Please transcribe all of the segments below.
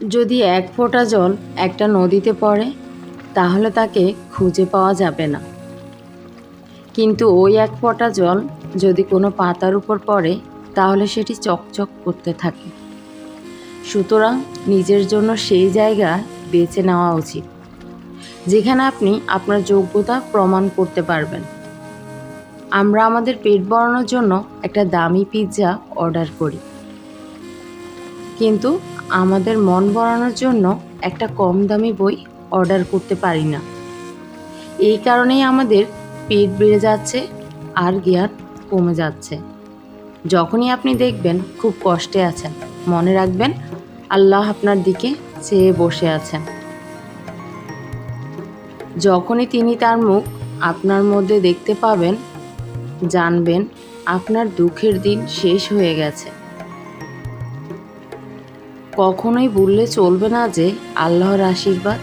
যদি এক ফোঁটা জল একটা নদীতে পড়ে, তাহলে তাকে খুঁজে পাওয়া যাবে না। কিন্তু ওই এক ফোঁটা জল যদি কোনো পাতার উপর পড়ে, তাহলে সেটি চকচক করতে থাকে। সুতরাং নিজের জন্য সেই জায়গা বেছে নেওয়া উচিত, যেখানে আপনি আপনার যোগ্যতা প্রমাণ করতে পারবেন। আমরা আমাদের পেট ভরানোর জন্য একটা দামি পিৎজা অর্ডার করি। কিন্তু আমাদের মন ভরানোর জন্য একটা কম দামি বই অর্ডার করতে পারি না। এই কারণেই আমাদের পেট বেড়ে যাচ্ছে আর জ্ঞান কমে যাচ্ছে। যখনই আপনি দেখবেন খুব কষ্টে আছেন, মনে রাখবেন আল্লাহ আপনার দিকে চেয়ে বসে আছেন। যখনই তিনি তার মুখ আপনার মধ্যে দেখতে পাবেন, জানবেন আপনার দুঃখের দিন শেষ হয়ে গেছে। কখনোই ভুললে চলবে না যে আল্লাহর আশীর্বাদ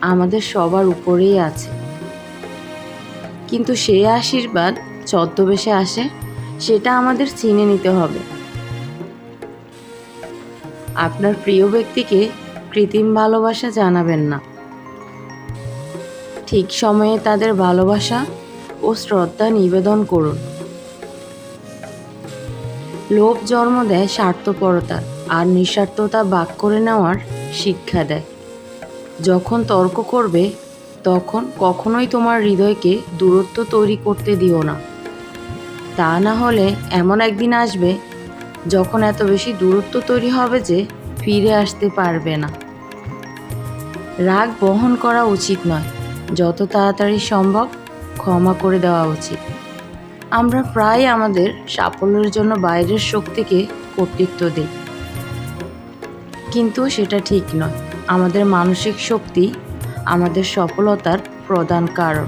আমাদের সবার উপরেই আছে। কিন্তু সে আশীর্বাদ ছদ্মবেশে আসে, সেটা আমাদের চিনে নিতে হবে। আপনার প্রিয় ব্যক্তিকে কৃত্রিম ভালোবাসা জানাবেন না। ঠিক সময়ে তাদের ভালোবাসা ও শ্রদ্ধা নিবেদন করুন। লোভ জন্ম দেয় স্বার্থপরতা আর নিঃস্বার্থতা বাক করে নেওয়ার শিক্ষা দেয়। যখন তর্ক করবে, তখন কখনোই তোমার হৃদয়কে দূরত্ব তৈরি করতে দিও না। তা না হলে এমন একদিন আসবে, যখন এত বেশি দূরত্ব তৈরি হবে যে ফিরে আসতে পারবে না। রাগ বহন করা উচিত নয়, যত তাড়াতাড়ি সম্ভব ক্ষমা করে দেওয়া উচিত। আমরা প্রায় আমাদের সাফল্যের জন্য বাইরের শক্তিকে কর্তৃত্ব দিই। কিন্তু সেটা ঠিক নয়। আমাদের মানসিক শক্তি আমাদের সফলতার প্রধান কারণ।